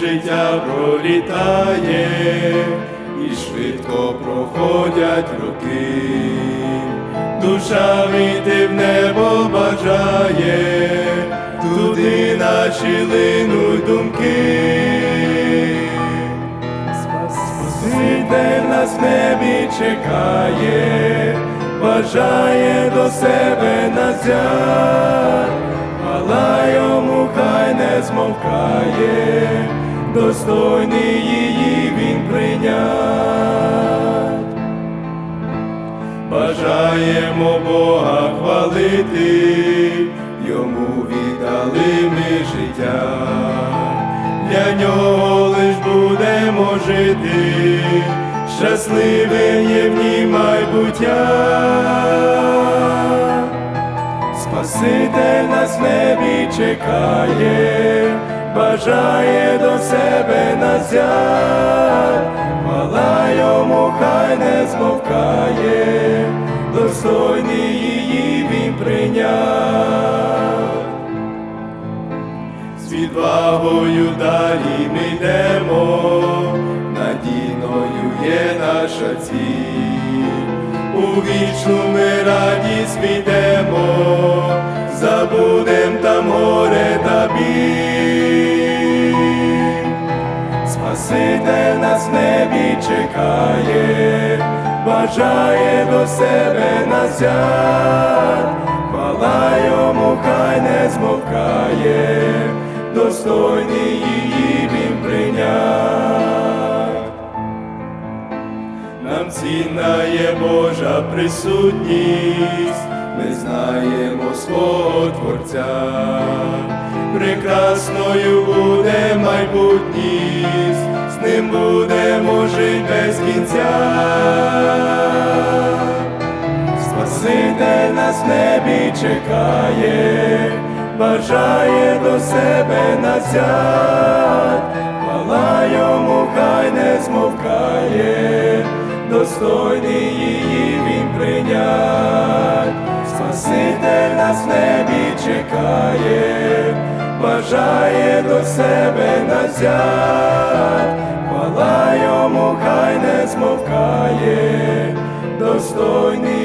життя пролітає, і швидко проходять роки, душа вийти в небо бажає, туди наші линуть думки. Спаситель нас в небі чекає, бажає до себе нас змовкає, достойний її він прийнять. Бажаємо Бога хвалити, йому віддали ми життя, для нього лиш будемо жити, щасливим є в ній майбуття. Спаситель нас в небі чекає, бажає до себе нас взять, хвала йому хай не змовкає, достойний її він прийняв. З відвагою далі ми йдемо, надійною є наша ціль. У вічну ми радість підемо, забудем там горе та біль. Спаситель нас в небі чекає, бажає до себе взять, хвала йому хай не змовкає, достойний її він прийняв. Нам цінна є Божа присутність, ми знаємо свого Творця, прекрасною буде майбутність, з ним будемо жити без кінця. Спаситель нас в небі чекає, бажає до себе взять, хвала йому хай не змовкає, достойний її нас небі чекає, бажає до себе взять, хвала йому хай не змовкає, достойний